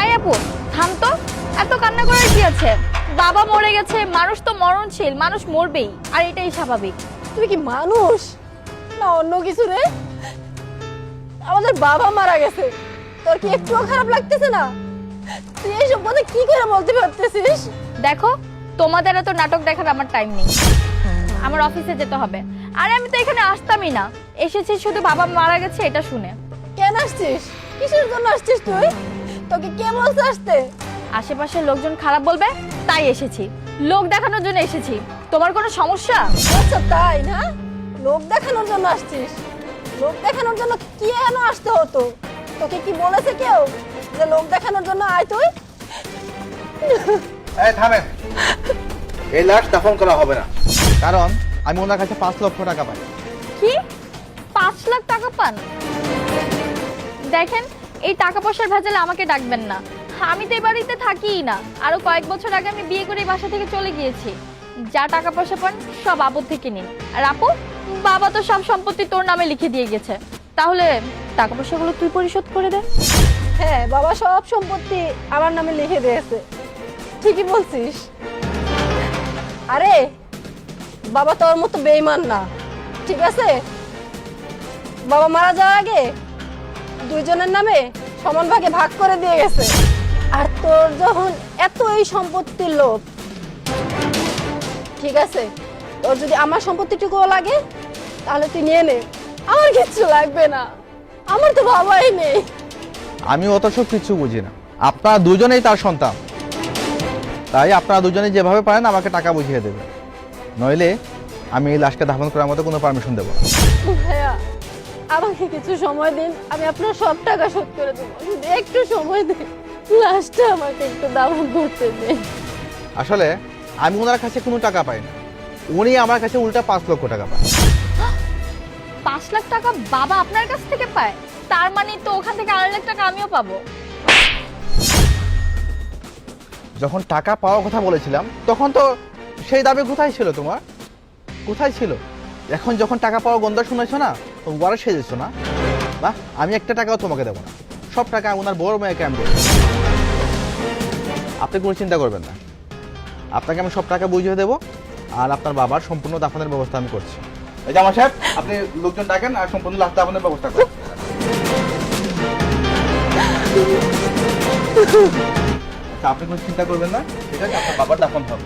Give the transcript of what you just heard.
I আপু থাম তো। এত কান্না করার কি আছে? বাবা মরে গেছে মানুষ তো মরণশীল মানুষ মরবেই আর এটাই স্বাভাবিক। তুমি কি মানুষ? না অন্য কিছু রে। আমাদের বাবা মারা গেছে। তোর কি একটুও খারাপ লাগতেছে না? তুই এইসব কথা কি করে বলতে পারতেছিস? দেখো তোমাদের এত নাটক দেখার আমার টাইম নেই। আমার অফিসে যেতে হবে। আরে আমি তো এখানে আসতামই না। এসেছি শুধু বাবা মারা গেছে এটা শুনে। কেন আসছিস? কিসের জন্য আসছিস তুই? তোকে কে বলছে আসতে? আশেপাশের লোকজন খারাপ বলবে তাই এসেছি। লোক দেখানোর জন্য এসেছি। তোমার কোনো সমস্যা? আচ্ছা তাই না? লোক দেখানোর জন্য আসছিস? লোক দেখানোর জন্য কি কেন আসতে হতো? তোকে কি বলেছে কেউ যে লোক দেখানোর জন্য আয় তুই? এই থামেন। এই লাশ দাফন করা হবে না। কারণ আমি ওনার কাছে পাঁচ লক্ষ টাকা পাই। কি? পাঁচ লাখ টাকা পান? দেখেন, এই টাকা পয়সার ভেজালে আমাকে ডাকবেন না। আমি তো এই বাড়িতে থাকিই না। আরও কয়েক বছর আগে আমি বিয়ে করে এই বাসা থেকে চলে গিয়েছি। যা টাকা পয়সা পান, সব আপুর থেকে নিন। আর আপু, বাবা তো সব সম্পত্তি তোর নামে লিখে দিয়ে গেছে। তাহলে টাকা পয়সাগুলো তুই পরিশোধ করে দে। হ্যাঁ বাবা সব সম্পত্তি আমার নামে লিখে দিয়েছে। ঠিকই বলছিস। আরে, বাবা তোর মতো বেইমান না। ঠিক আছে? বাবা মারা যাওয়ার আগে দুইজনের নামে সমান ভাগে ভাগ করে দিয়ে গেছে। আর তোর যখন এত এই সম্পত্তির লোভ ঠিক আছে? তোর যদি আমার সম্পত্তিটুকুও লাগে তাহলে তুই নিয়ে নে। আমার কিচ্ছু লাগবে না। আমার তো বাবাই নেই। আমি অত সব কিছু বুঝি না। আপনারা দুজনেই তার সন্তান। তাই আপনারা দুজনে যেভাবে পারেন আমাকে টাকা বুঝিয়ে দেবেন। নইলে আমি এই লাশকে দাফন করার মতো কোনো পারমিশন দেবো না। ভাইয়া আমাকে কিছু সময় দিন আমি আপনার সব টাকা শোধ করে দেবো। একটু সময় দিন লাস্টটা আমাকে একটু দাম করতে দিন। আসলে আমি ওনার কাছে কোনো টাকা পাই না। উনি আমার কাছে উল্টা পাঁচ লক্ষ টাকা পায়। পাঁচ লাখ টাকা বাবা আপনার কাছ থেকে পায়? তার মানে তো ওখান থেকে আড়াই লাখ টাকা আমিও পাবো। যখন টাকা পাওয়ার কথা বলেছিলাম তখন তো সেই দাবি কোথায় ছিল তোমার? কোথায় ছিল? এখন যখন টাকা পাওয়া গন্ধ শুনেছো না বড় সেজেছো না? না আমি একটা টাকাও তোমাকে দেবো না। সব টাকা ওনার বড় মেয়েকে আমি দেবো। আপনি কোনো চিন্তা করবেন না। আপনাকে আমি সব টাকা বুঝিয়ে দেবো আর আপনার বাবার সম্পূর্ণ দাফনের ব্যবস্থা আমি করছি। এই আমার সাহেব, আপনি লোকজন ডাকেন আর সম্পূর্ণ লাশ দাফনের ব্যবস্থা করেন। আচ্ছা আপনি কোনো চিন্তা করবেন না। ঠিক আছে, আপনার বাবার দাফন হবে।